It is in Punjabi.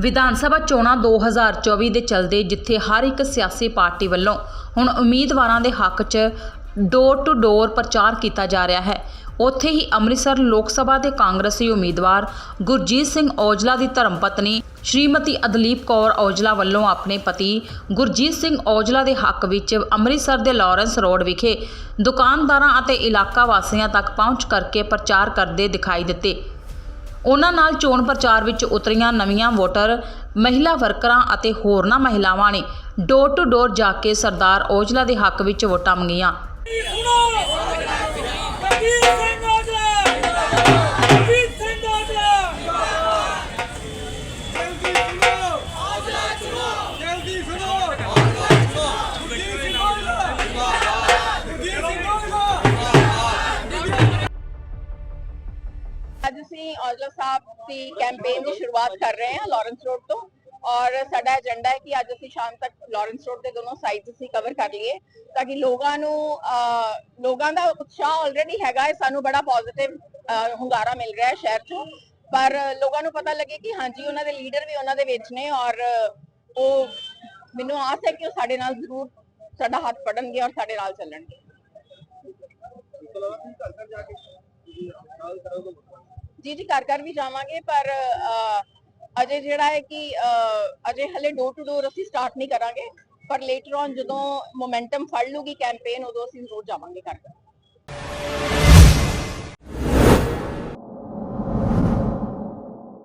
ਵਿਧਾਨ ਸਭਾ ਚੋਣਾਂ 2024 ਦੇ ਚਲਦੇ ਜਿੱਥੇ ਹਰ ਇੱਕ ਸਿਆਸੀ ਪਾਰਟੀ ਵੱਲੋਂ ਹੁਣ ਉਮੀਦਵਾਰਾਂ ਦੇ ਹੱਕ 'ਚ ਡੋਰ ਟੂ ਡੋਰ ਪ੍ਰਚਾਰ ਕੀਤਾ ਜਾ ਰਿਹਾ ਹੈ। ਉੱਥੇ ਹੀ ਅੰਮ੍ਰਿਤਸਰ ਲੋਕ ਸਭਾ ਦੇ ਕਾਂਗਰਸੀ ਉਮੀਦਵਾਰ ਗੁਰਜੀਤ ਸਿੰਘ ਔਜਲਾ ਦੀ ਧਰਮਪਤਨੀ ਸ਼੍ਰੀਮਤੀ ਅਦਲੀਪ ਕੌਰ ਔਜਲਾ ਵੱਲੋਂ ਆਪਣੇ ਪਤੀ ਗੁਰਜੀਤ ਸਿੰਘ ਔਜਲਾ ਦੇ ਹੱਕ ਵਿੱਚ ਅੰਮ੍ਰਿਤਸਰ ਦੇ ਲਾਰੈਂਸ ਰੋਡ ਵਿਖੇ ਦੁਕਾਨਦਾਰਾਂ ਅਤੇ ਇਲਾਕਾ ਵਾਸੀਆਂ ਤੱਕ ਪਹੁੰਚ ਕਰਕੇ ਪ੍ਰਚਾਰ ਕਰਦੇ ਦਿਖਾਈ ਦਿੱਤੇ। ਉਹਨਾਂ ਨਾਲ ਚੋਣ ਪ੍ਰਚਾਰ ਵਿੱਚ ਉਤਰੀਆਂ ਨਵੀਆਂ ਵੋਟਰ, ਮਹਿਲਾ ਵਰਕਰਾਂ ਅਤੇ ਹੋਰਨਾਂ ਮਹਿਲਾਵਾਂ ਨੇ ਡੋਰ ਟੂ ਡੋਰ ਜਾ ਕੇ ਸਰਦਾਰ ਔਜਲਾ ਦੇ ਹੱਕ ਵਿੱਚ ਵੋਟਾਂ ਮੰਗੀਆਂ। ਅੱਜ ਅਸੀਂ ਔਜਲਾ ਸਾਹਿਬ ਦੀ ਕੈਂਪੇਨ ਦੀ ਸ਼ੁਰੂਆਤ ਕਰ ਰਹੇ ਹਾਂ ਲਾਰੈਂਸ ਰੋਡ ਤੋਂ ਔਰ ਸਾਡਾ ਏਜੰਡਾ ਹੈ ਕਿ ਅੱਜ ਅਸੀਂ ਸ਼ਾਮ ਤੱਕ ਲਾਰੈਂਸ ਰੋਡ ਦੇ ਦੋਨੋਂ ਸਾਈਡਸ ਅਸੀਂ ਕਵਰ ਕਰ ਲਈਏ ਤਾਂ ਕਿ ਲੋਕਾਂ ਨੂੰ ਲੋਕਾਂ ਦਾ ਉਤਸ਼ਾਹ ਆਲਰੇਡੀ ਹੈਗਾ ਹੈ ਸਾਨੂੰ ਬੜਾ ਪੋਜ਼ਿਟਿਵ ਹੁੰਗਾਰਾ ਮਿਲ ਰਿਹਾ ਹੈ ਸ਼ਹਿਰ 'ਚੋਂ ਪਰ ਲੋਕਾਂ ਨੂੰ ਪਤਾ ਲੱਗੇ ਕਿ ਹਾਂਜੀ ਉਹਨਾਂ ਦੇ ਲੀਡਰ ਵੀ ਉਹਨਾਂ ਦੇ ਵਿੱਚ ਨੇ ਔਰ ਉਹ ਮੈਨੂੰ ਆਸ ਹੈ ਕਿ ਉਹ ਸਾਡੇ ਨਾਲ ਜ਼ਰੂਰ ਸਾਡਾ ਹੱਥ ਫੜਨਗੇ ਔਰ ਸਾਡੇ ਨਾਲ ਚੱਲਣਗੇ ਜੀ ਜੀ ਜੀ ਘਰ ਘਰ ਵੀ ਜਾਵਾਂਗੇ, ਪਰ ਅਜੇ ਜਿਹੜਾ ਹੈ ਕਿ ਅਜੇ ਹਲੇ ਡੋਰ ਟੂ ਡੋਰ ਅਸੀਂ ਸਟਾਰਟ ਨਹੀਂ ਕਰਾਂਗੇ, ਪਰ ਲੇਟਰ ਔਨ ਜਦੋਂ ਮੋਮੈਂਟਮ ਫੜ ਲੂਗੀ ਕੈਂਪੇਨ ਉਦੋਂ ਅਸੀਂ ਜ਼ਰੂਰ ਜਾਵਾਂਗੇ ਘਰ ਘਰ।